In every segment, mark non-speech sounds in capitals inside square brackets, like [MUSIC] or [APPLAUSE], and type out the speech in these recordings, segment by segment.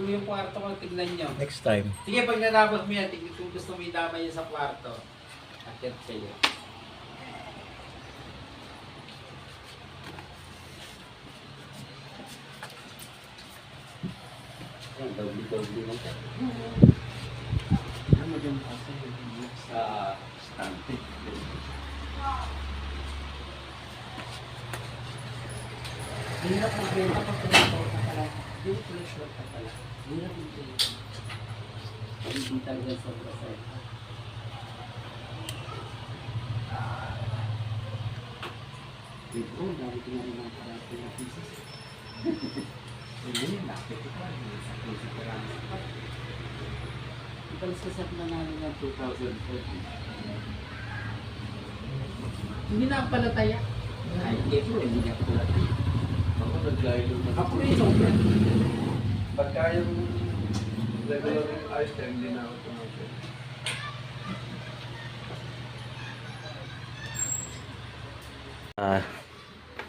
Kung yung kwarto ko, tignan nyo. Next time. Sige, pag natapos mo yan, tignan kung gusto mo idama yun sa kwarto. Akit kayo. Yan, doble-doble lang. Ano mo dyan kasi sa stampede. Hirap magbenta pag pinaport ka pala. Hindi ko short ka pala. Hirap magbenta. Hindi talaga sobra sa'yo. Ito, dami ko na rin mga karate na pieces. [LAUGHS] Hindi, nakit ko pa. Sa puso ko lang. Ipag sasap na namin ng 2014. Hindi na ang palataya. Ay, hindi po, hindi na palataya. Ako naglayo. Ako rin, sobra. Pagka yung regular yung item, hindi na ako tumatay. Ah,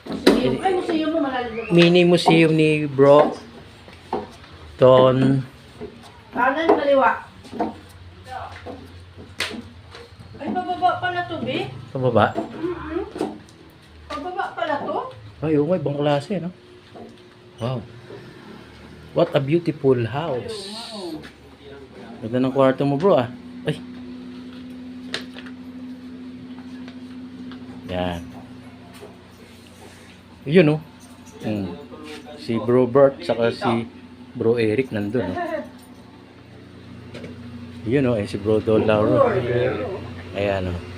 Museum. Ay, museum mo malalim na mini museum ni Bro Ton. Kanan, kaliwa. Ay, pababa pala to, be. Sa baba. Mm-hmm. Pababa pala to. Ay, nga, ibang klase, no? Wow. What a beautiful house. Ganda ng kwarto mo, bro, ah. Ay. Yan. Yun, no? Hmm. Si Bro Bert, saka si Bro Eric nandun, no? Yun, no? Eh, si Bro Dol. Ayan, no?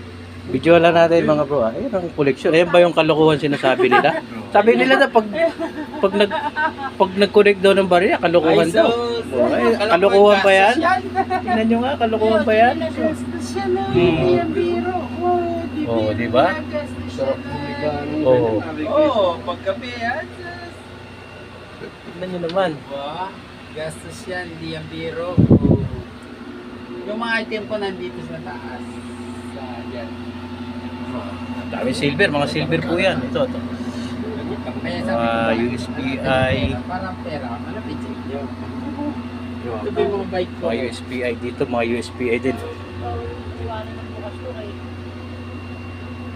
Video lang natin mga bro. ah. Ayun ang collection. Ayan ba yung kalokohan sinasabi nila? Sabi nila na pag pag nag pag nag-connect daw ng barya, kalokohan daw. Oh, ay, kalokohan pa yan? Tingnan nyo nga, kalokohan pa yan. Na, Hmm. Oh, di Oo, di ba? Sarap humigaan. Oo. Oo, paggabi yan. Tingnan nyo naman. Diba? Gastos yan, hindi yan biro. Oo. Yung mga item ko nandito sa taas. Sa yan. Ang Dami silver, mga silver po yan. Ito, ito. Mga. Ano? Ito ba yung mga bike ko? mga USBI dito, mga USBI din.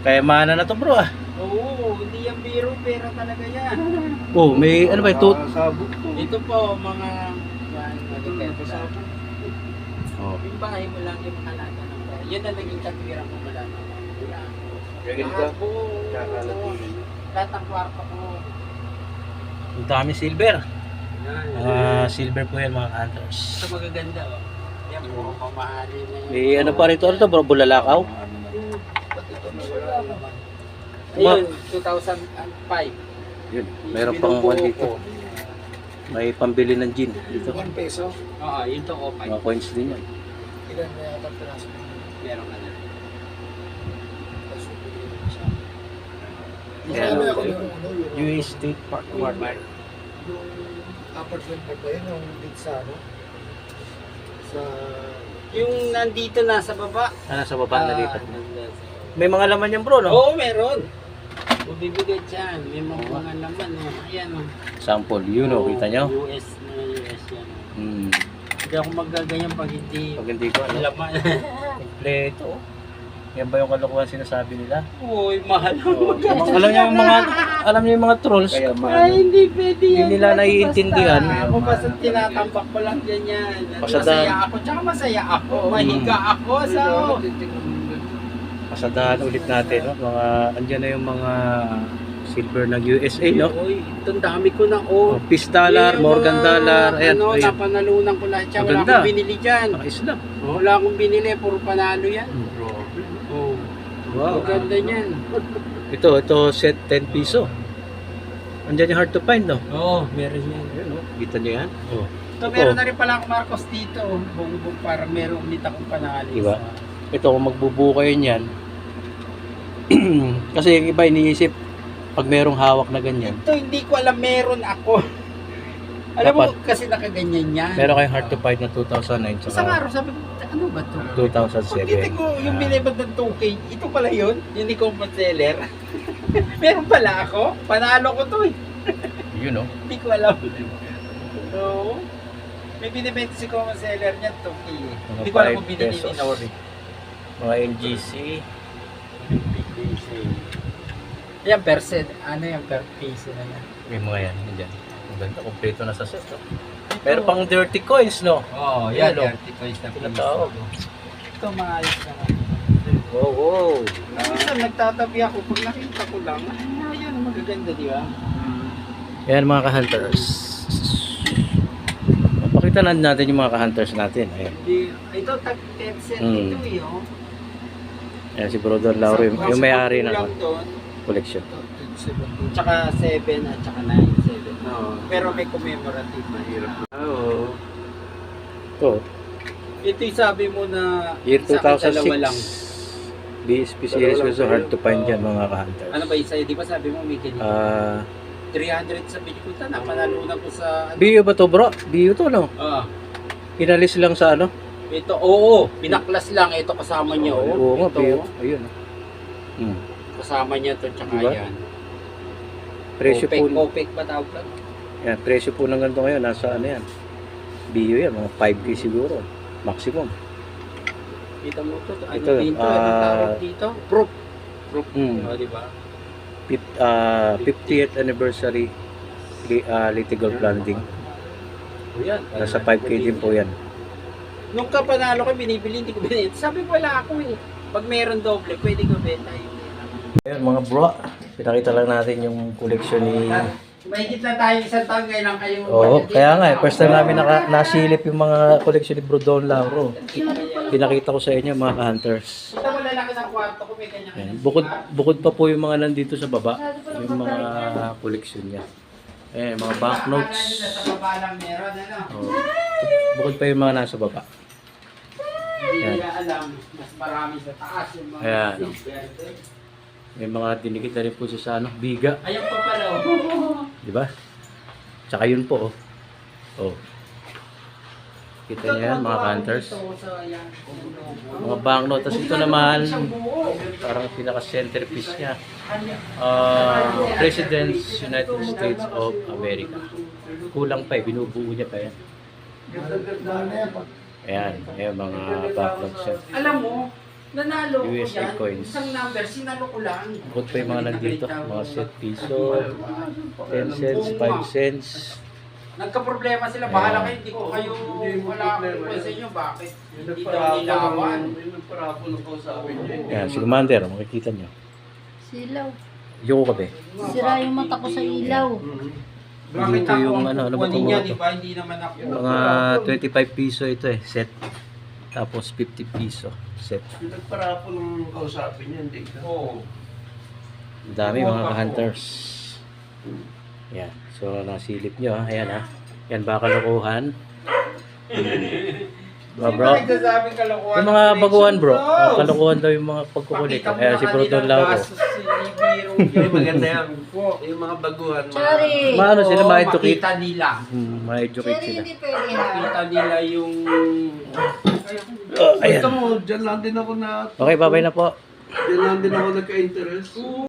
Kaya mana na to bro ah. Oo, hindi yan biro. Pera talaga yan. Oh, may ano ba ito? Ito po, mga... Yan. Oh. Yung bahay mo lang yung halaga ng pera. Yun ang naging katwiran ko mula na. Wala. Ganda. Lahat po. Kakalatin. Lahat ng kwarto ko. Ang dami silver. Mga silver po yan mga hunters. Ito magaganda oh. Yan puro pamahali na yun. May ano pa rito, ano to bro? Bulalakaw? Ayun, 2005. Yun, meron pang one dito. May pambili ng gin dito. peso. Oo, yun to ko Mga coins din yan. Ilan na yata piraso? Meron ka na. Yan. Yung US State Park Walmart. yung apartment na ba yun, yung dito sa ano? Sa... Yung nandito na sa baba. Ah, nasa baba na nandun sa- May mga laman yan bro, no? Oo, meron. Bibigay dyan. May mga mga naman. Oh. Ayan oh. Sample, yun o, kita nyo? US na US yan. oh. Hmm. Hindi ako magaganyan pag hindi Pag hindi ko, ano? laman. [LAUGHS] Kompleto. oh. Yan ba yung kalokohan sinasabi nila? Uy, mahal. Oh, mga- alam niyo yung mga alam niyo yung mga trolls. Ay, hindi pwede Hindi yan. nila naiintindihan. Ako basta tinatambak ko lang ganyan. Pasada- Masaya ako. Tsaka masaya ako. Mahiga ako sa... Pasadahan ulit natin, no? Mga andyan na yung mga silver ng USA, no? Uy, itong dami ko na oh. Oh, Peace dollar, Yung Morgan mga, dollar, ayan, Ano, ayan. napanalunan ko lahat yan. Wala Maganda. akong binili dyan. Mga Islam. Wala akong binili. Puro panalo yan. Oh. Wow. Maganda niyan. [LAUGHS] Ito, ito set 10 piso. Andyan yung hard to find, no? Oo, meron yan. Ayan, no? Kita niyo yan? Oh. So, meron na rin pala akong Marcos dito. Bong-bong para meron ulit akong panalo. Diba? Ito, kung magbubuo kayo niyan, [CLEARS THROAT] kasi yung iba iniisip, pag merong hawak na ganyan, Ito, hindi ko alam meron ako. [LAUGHS] Alam mo, Dapat. kasi nakaganyan yan. meron kayong hard to find na 2009 Isang araw, sabi ko, ano ba to? 2007. Pagkita ko yung binibag ng 2K, ito pala yun, yung ni Combat Seller. [LAUGHS] meron pala ako, panalo ko to eh. [LAUGHS] Yun, no? Hindi ko alam. Oo. May binibenta si common seller niyan, 2K eh. Mga Hindi ko alam kung 5 binili pesos. ni Nori. Mga LGC. Yan, per set. Ano yan, per piece na yan. May mga yan. Yan. Ang ganda. Kompleto na sa set. oh. Pero pang dirty coins, no? Oo, oh, yan, yan, oh. 30 coins na. Tinatawag. Ito, maayos na. Wow, wow. Minsan, nagtatabi ako. Pag nakita ko lang, ah, yan, magaganda, di ba? Yan mga ka-hunters. Pakita na natin yung mga ka-hunters natin. Ayan. Di, ito, tag 10 set Mm. ito eh, oh. Ayan si Brother Lauro, yung, yung may-ari ng Kulang doon, collection. Tsaka 7 at tsaka 9, 7. Pero may commemorative. Mahirap. Oo. Ito, Ito yung sabi mo na year sa akin, dalawa 2006. lang. BSP series also hard to find yan mga ka-hunters. Ano ba yung sa'yo? Di ba sabi mo may ganito? Ah, 300 sa Pilipunta na, panalo na ko sa... Ano? BU ba to bro? BU to no? Ah, Inalis lang sa ano? ito, oo, pinaklas lang. Ito kasama niya, oo. Oo nga, ito, BU. Ayun. Hmm. kasama niya to, tsaka Diba? yan. Presyo Opec, po, Opec ba tawag ka? yan, presyo po ng ganito ngayon, nasa ano yan? BU yan, mga 5K siguro. Maximum. Kita mo to, ano Ito, dito, ano ah, tawag dito? Proof. Proof, Hmm. oh, di ba? Fif- ah, 50th anniversary li- ah, litigal planting. O yan. Nasa 5K din po yan. Nung kapanalo ko, binibili, hindi ko binili. Sabi ko, wala ako eh. Pag meron doble, pwede ko benta yun. Ayun mga bro, pinakita lang natin yung collection ni... Mahigit na tayo isang taon ngayon lang kayo. Oo, kaya nga eh, first time namin naka, nasilip yung mga collection ni Bro Don Lauro. Pinakita ko sa inyo mga ka-hunters. Kita mo lalaki ng kwarto ko, may kanya Ayan. Bukod, bukod pa po yung mga nandito sa baba, yung mga collection niya. Ayan, mga banknotes. Sa baba lang meron, ano? Oh. Bukod pa yung mga nasa baba. Hindi nila alam, mas marami sa taas yung mga Ayan. May mga dinikit na rin po siya sa ano, biga. Ayun pa pala, oh. [LAUGHS] Di ba? Tsaka yun po, oh. Oh. Kita niyo yan, mga hunters. Yan. Mga banknote. Tapos ito naman, parang pinaka-centerpiece niya. Ah, President's United States of America. Kulang pa eh, binubuo niya pa yan. Ayan, ayan mga banknotes yan. Alam mo, nanalo ko USA yan. coins. Isang number, sinalo ko lang. Bukod pa yung mga nandito, mga set piso, 10 cents, 5 cents. Nagka-problema sila, bahala kayo, hindi ko kayo, wala ako sa inyo, bakit? Hindi daw nilawan. Ayan, si Commander, makikita niyo. Silaw. Yung kape. Sira yung mata ko sa ilaw. Bakit Dito ako yung ang ano, ano ba kukunin ito? niya, di ba? Hindi naman ako. Mga 25 piso ito eh, set. Tapos 50 piso, set. Nagparapo ng kausapin niya, hindi ka. Oo. Ang dami mga hunters. Yan. So, nasilip nyo ha. Ayan ha. Yan ba kalukuhan? Mga [LAUGHS] bro. Nagsasabing kalokohan? Yung mga baguhan bro. Kalukuhan daw yung mga pagkukulit. Na si Bro Don Lauro. si Biro yun. Maganda yan. Yung mga baguhan. mga- Sorry. Maano sila ma-educate? Makita nila. Hmm, ma-educate Sorry, sila. hindi pwede ha. Makita nila yung... Oh, ayan. Ito mo, dyan lang din ako na... Okay, babay na po. Dyan lang din ako nagka-interest.